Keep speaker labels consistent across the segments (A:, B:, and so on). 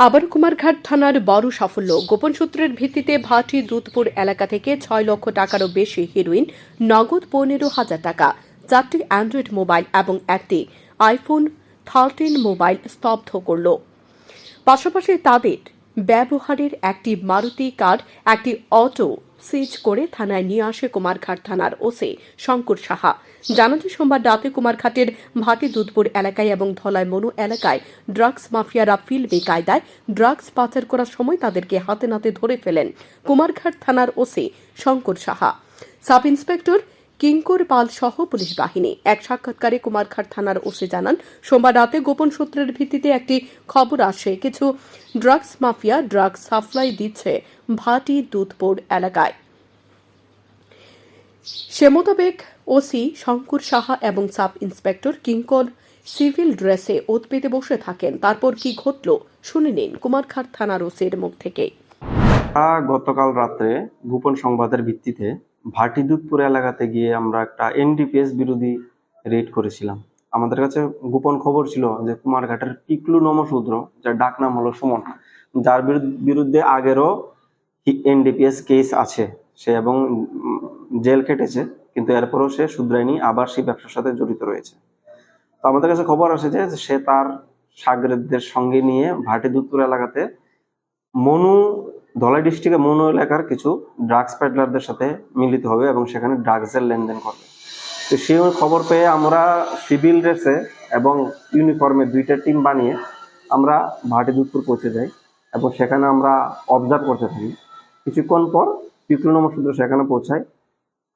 A: আবার কুমারঘাট থানার বড় সাফল্য গোপন সূত্রের ভিত্তিতে ভাটি দুধপুর এলাকা থেকে ছয় লক্ষ টাকারও বেশি হিরোইন নগদ পনেরো হাজার টাকা, চারটি অ্যান্ড্রয়েড মোবাইল এবং একটি আইফোন থার্টিন মোবাইল স্তব্ধ করল। পাশাপাশি তাদের ব্যবহারের একটি মারুতি কার, একটি অটো সিজ করে থানায় নিয়ে আসে কুমারঘাট থানার ওসে শঙ্কর সাহা। জানা যায় সোমবার রাতে কুমারঘাটের ভাটি দুধপুর এলাকায় এবং ধলাই মনু এলাকায় ড্রাগস মাফিয়ারা ফিল্মি কায়দায় ড্রাগস পাচার করার সময় তাদেরকে হাতে নাতে ধরে ফেলেন কুমারঘাট থানার OC Shankar Saha. Sub inspector Kinkar Pal সহ পুলিশ বাহিনী। এক সাক্ষাৎকারে কুমারঘাট থানার ওসি জানান, সোমবার রাতে গোপন সূত্রের ভিত্তিতে একটি খবর আসে, কিছু ড্রাগস মাফিয়া ড্রাগস সাপ্লাই দিচ্ছে ভাটি দুধপুর এলাকায়। সে মোতাবেক ওসি শঙ্কুর সাহা এবং সাব ইন্সপেক্টর কিঙ্কর সিভিল ড্রেসে ওত পেতে বসে থাকেন। তারপর কি ঘটল শুনে নিন কুমারঘাট থানার ওসির মুখ থেকে।
B: গতকাল রাত্রে গোপন সংবাদের ভিত্তিতে ভাটিদুধপুর এলাকাতে গিয়ে আমরা একটা এনডিপিএস বিরোধী রেড করেছিলাম। আমাদের কাছে গোপন খবর ছিল যে কুমারঘাটের টিকলু নমশূদ্র যার ডাক নাম হলো সুমন, যার বিরুদ্ধ- আগেরও এনডিপিএস কেস আছে। সে এবং জেল কেটেছে কিন্তু এরপরও সে শুধরায়নি, আবার সেই ব্যবসার সাথে জড়িত রয়েছে। তো আমাদের কাছে খবর আসে যে সে তার সাগরেদদের সঙ্গে নিয়ে ভাটিদুধপুর এলাকাতে মনু ধলাই ডিস্ট্রিক্টে মনু এলাকার কিছু ড্রাগস প্যাডলারদের সাথে মিলিত হবে এবং সেখানে ড্রাগসের লেনদেন করবে। তো সেই খবর পেয়ে আমরা সিভিল রেসে এবং ইউনিফর্মে দুইটা টিম বানিয়ে আমরা ভাটি দুধপুর পৌঁছে যাই এবং সেখানে আমরা অবজার্ভ করতে থাকি। কিছুক্ষণ পর বিক্রম সূত্র সেখানে পৌঁছায়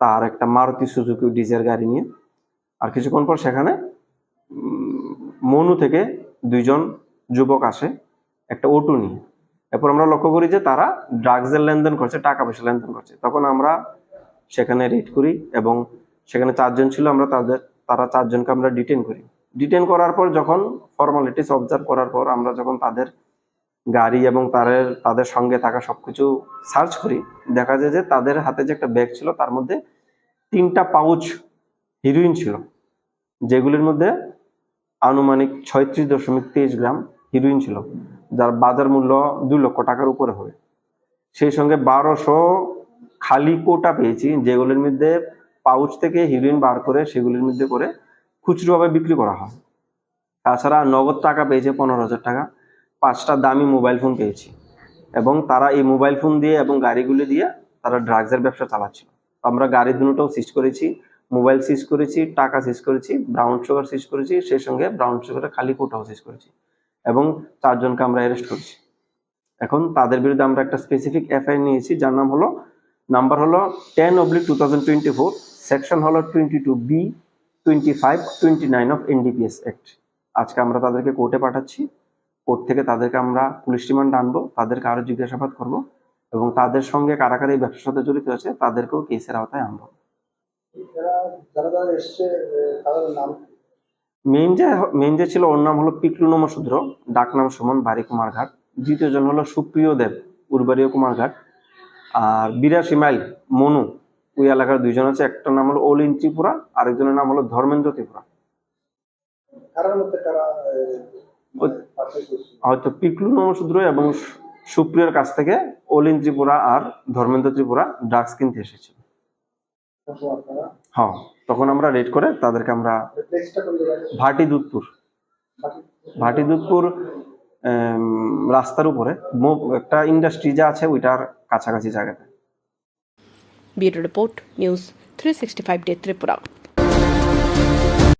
B: তার একটা মারুতি সুজুকি ডিজের গাড়ি নিয়ে। আর কিছুক্ষণ পর সেখানে মনু থেকে দুইজন যুবক আসে একটা অটো নিয়ে। এরপর আমরা লক্ষ্য করি যে তারা ড্রাগসের লেনদেন করছে, টাকা পয়সা লেনদেন করছে। তখন আমরা সেখানে রেড করি এবং সেখানে চারজন ছিল, আমরা তাদের, তারা চারজনকে আমরা ডিটেন করি। ডিটেন করার পর যখন ফর্মালিটিস অবজার্ভ করার পর আমরা যখন তাদের গাড়ি এবং তাদের তাদের সঙ্গে থাকা সবকিছু সার্চ করি, দেখা যায় যে তাদের হাতে যে একটা ব্যাগ ছিল, তার মধ্যে তিনটা পাউচ হিরোইন ছিল, যেগুলির মধ্যে আনুমানিক ছয়ত্রিশ দশমিক তেইশ গ্রাম হিরোইন ছিল। যার বাজার মূল্য দুই লক্ষ টাকার উপরে হবে। সেই সঙ্গে বারোশো খালি কোটা পেয়েছি, যেগুলির মধ্যে পাউচ থেকে হিরোইন বার করে সেগুলির মধ্যে করে খুচরোভাবে বিক্রি করা হয়। তাছাড়া নগদ টাকা পেয়েছে পনেরো হাজার টাকা, পাঁচটা দামি মোবাইল ফোন পেয়েছি এবং তারা এই মোবাইল ফোন দিয়ে এবং গাড়িগুলি দিয়ে তারা ড্রাগসের ব্যবসা চালাচ্ছিল। আমরা গাড়ি দুটোও সিজ করেছি, মোবাইল সিজ করেছি, টাকা সিজ করেছি ব্রাউন সুগার সিজ করেছি, সেই সঙ্গে ব্রাউন সুগারের খালি কোটাও সিজ করেছি। এবং চারজনকে আমরা অ্যারেস্ট করছি। এখন তাদের বিরুদ্ধে আমরা একটা স্পেসিফিক এফআইআর নিয়েছি, যার নাম হলো নাম্বার হলো ten oblique two thousand twenty four section হলো twenty two B twenty five twenty nine of NDPS act আজকে আমরা তাদেরকে কোর্টে পাঠাচ্ছি। কোর্ট থেকে তাদেরকে আমরা পুলিশ রিমান্ড আনব, তাদেরকে আরও জিজ্ঞাসাবাদ করব এবং তাদের সঙ্গে কারা এই ব্যবসার সাথে জড়িত আছে, তাদেরকেও কেসের আওতায় আনব।
C: যারা যারা এসছে তাদের নাম?
B: মেইন যে মেইন যে ছিল ওর নাম হলো পিকলু নমশূদ্র ডাক নাম সুমন বাড়ি কুমারঘাট দ্বিতীয় জন হলো সুপ্রিয় দেব উর্বাড়িও কুমারঘাট আর বিরাশি মাইল মনু। ওই এলাকার দুইজন আছে একটা নাম হলো অলিন ত্রিপুরা আরেকজনের নাম হলো ধর্মেন্দ্র ত্রিপুরা? হয়তো পিকলু নমশূদ্র এবং সুপ্রিয়র কাছ থেকে অলিন ত্রিপুরা আর ধর্মেন্দ্র ত্রিপুরা ড্রাগস কিনতে এসেছিল। হ্যাঁ তখন আমরা রেড করে তাদেরকে আমরা ভাটি দুধপুর ভাটি দুধপুর রাস্তার উপরে একটা ইন্ডাস্ট্রি যা আছে ওইটার কাছাকাছি জায়গাতে।
A: Bureau report, news three sixty five day Tripura.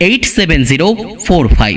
D: eight seven zero four five.